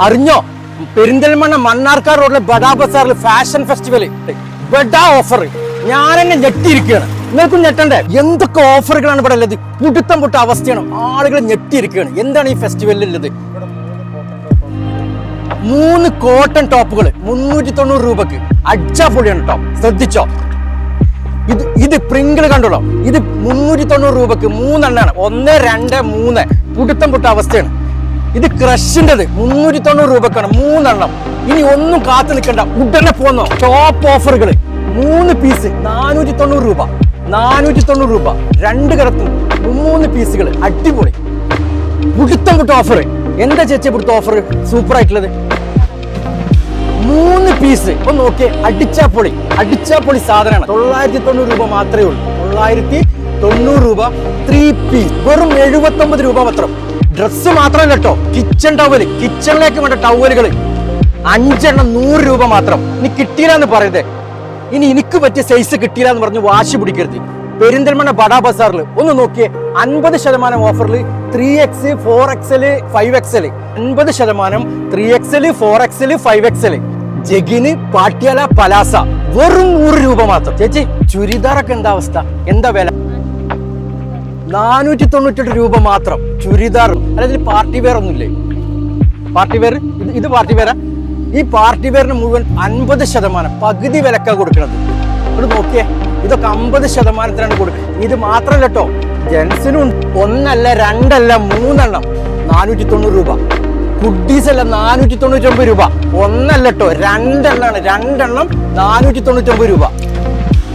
അറിഞ്ഞോ? പെരിന്തൽമണ്ണ മണ്ണാർക്കാട് റോഡിലെ ബഡാ ബസാറിൽ ഫാഷൻ ഫെസ്റ്റിവൽ. ബഡാ ഓഫർ ഞാൻ എന്നെ ഞെട്ടിയിരിക്കുകയാണ്. നിങ്ങൾക്കും ഞെട്ടണ്ടേ? എന്തൊക്കെ ഓഫറുകളാണ് ഇവിടെ ഉള്ളത്? പുടുത്തം പൊട്ട അവസ്ഥയാണ്. ആളുകൾ ഞെട്ടിയിരിക്കുകയാണ്. എന്താണ് ഈ ഫെസ്റ്റിവലിൽ ഉള്ളത്? മൂന്ന് കോട്ടൺ ടോപ്പുകൾ മുന്നൂറ്റി തൊണ്ണൂറ് രൂപക്ക്. അടിച്ചാ പൊളിയാണ് കേട്ടോ ശ്രദ്ധിച്ചോ? ഇത് ഇത് പ്രിങ്കിൾ കണ്ടോളൂ. ഇത് മുന്നൂറ്റി തൊണ്ണൂറ് രൂപക്ക് മൂന്നെണ്ണാണ്. ഒന്ന് രണ്ട് മൂന്ന്. പുടുത്തം പൊട്ട അവസ്ഥയാണ്. ഇത് ക്രഷിന്റെത്. മുന്നൂറ്റി തൊണ്ണൂറ് രൂപക്കാണ്. മൂന്നെണ്ണം. ഇനി ഒന്നും കാത്തു നിൽക്കണ്ട. ഉടനെ പോന്നോ. ടോപ്പ് ഓഫറുകൾ മൂന്ന് പീസ് നാനൂറ്റി തൊണ്ണൂറ് രൂപ. നാനൂറ്റി തൊണ്ണൂറ് രൂപ. രണ്ട് കിടത്തും. മൂന്ന് പീസുകൾ അടിപൊളി. പുടുത്തം പുട്ട ഓഫർ എന്താ ചേച്ചി പുടുത്ത ഓഫർ സൂപ്പർ ആയിട്ടുള്ളത്. മൂന്ന് പീസ് ഒന്ന് നോക്കിയേ. അടിച്ചാ പൊളി അടിച്ചാ പൊളി സാധനമാണ്. തൊള്ളായിരത്തി തൊണ്ണൂറ് രൂപ മാത്രമേ ഉള്ളൂ. തൊള്ളായിരത്തി തൊണ്ണൂറ് രൂപ ത്രീ പീസ് വെറും എഴുപത്തി ഒമ്പത് രൂപ മാത്രം. ഡ്രസ്സ് മാത്രം കേട്ടോ കിച്ചൺ ടവൽ കിച്ചണിലേക്ക് വേണ്ട ടവലുകൾ അഞ്ചെണ്ണം നൂറ് രൂപ മാത്രം. ഇനി കിട്ടിയില്ല പറയരുതേ. ഇനി എനിക്ക് പറ്റിയ സൈസ് കിട്ടിയില്ല എന്ന് പറഞ്ഞ് വാശി പിടിക്കരുത്. പെരിന്തൽമണ്ണ ബഡാ ബസാറിൽ ഒന്ന് നോക്കിയേ അൻപത് ശതമാനം ഓഫറിൽ three X four XL five XL അൻപത് ശതമാനം three XL four XL five XL ജഗിന് Patiala palazzo. വെറും നൂറ് രൂപ മാത്രം. ചേച്ചി ചുരിദാറൊക്കെ എന്താ അവസ്ഥ? എന്താ വില? നാനൂറ്റി തൊണ്ണൂറ്റെട്ട് രൂപ മാത്രം ചുരിദാർ അതായത് പാർട്ടി വെയർ ഒന്നുമില്ലേ? Party wear? ഇത് പാർട്ടി വെയറാ? ഈ പാർട്ടി വെയറിന് മുഴുവൻ അൻപത് ശതമാനം പകുതി വിലക്ക കൊടുക്കുന്നത് ഇത് നോക്കിയേ ഇതൊക്കെ അമ്പത് ശതമാനത്തിനാണ് കൊടുക്കുന്നത് ഇത് മാത്രമല്ല കേട്ടോ ജെൻസിനും ഒന്നല്ല രണ്ടല്ല മൂന്നെണ്ണം നാനൂറ്റി തൊണ്ണൂറ് രൂപ. കുഡീസ് അല്ല നാനൂറ്റി തൊണ്ണൂറ്റി ഒമ്പത് രൂപ. ഒന്നല്ല കേട്ടോ രണ്ടെണ്ണമാണ് രണ്ടെണ്ണം നാനൂറ്റി തൊണ്ണൂറ്റി ഒമ്പത് രൂപ.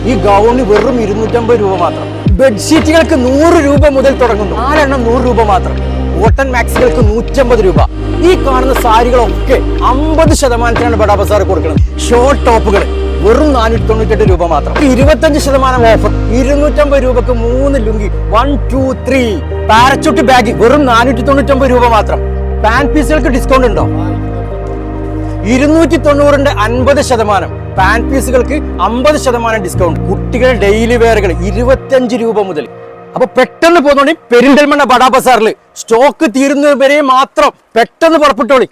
ഈ ഗൗണ് വെറും ഇരുന്നൂറ്റമ്പത് രൂപ മാത്രം. ബെഡ്ഷീറ്റുകൾക്ക് നൂറ് രൂപ മുതൽ തുടങ്ങുന്നു. ആരെണ്ണം നൂറ് രൂപ മാത്രം. കോട്ടൺ മാക്സികൾക്ക് നൂറ്റമ്പത് രൂപ. ഈ കാണുന്ന സാരികളൊക്കെ അമ്പത് ശതമാനത്തിനാണ് ബഡാ ബസാർ കൊടുക്കുന്നത്. ഷോർട്ട് ടോപ്പുകൾ വെറും നാനൂറ്റി തൊണ്ണൂറ്റെട്ട് രൂപ മാത്രം. ഇരുപത്തഞ്ച് ശതമാനം ഓഫർ. ഇരുന്നൂറ്റമ്പത് രൂപക്ക് മൂന്ന് lungi. One two three parachute bag വെറും നാനൂറ്റി തൊണ്ണൂറ്റമ്പത് രൂപ മാത്രം. പാൻ പീസുകൾക്ക് ഡിസ്കൗണ്ട് ഉണ്ടോ? ഇരുന്നൂറ്റി തൊണ്ണൂറിന്റെ അൻപത് ശതമാനം പാൻ പീസുകൾക്ക് അമ്പത് ശതമാനം ഡിസ്കൗണ്ട് കുട്ടികൾ ഡെയിലി വെയറുകൾ ഇരുപത്തിയഞ്ച് രൂപ മുതൽ. അപ്പൊ പെട്ടെന്ന് പോകുന്നോണ്ടി പെരിന്തൽമണ്ണ ബഡാ ബസാറിൽ സ്റ്റോക്ക് തീരുന്നവരെ മാത്രം പെട്ടെന്ന് പുറപ്പെട്ടോളി.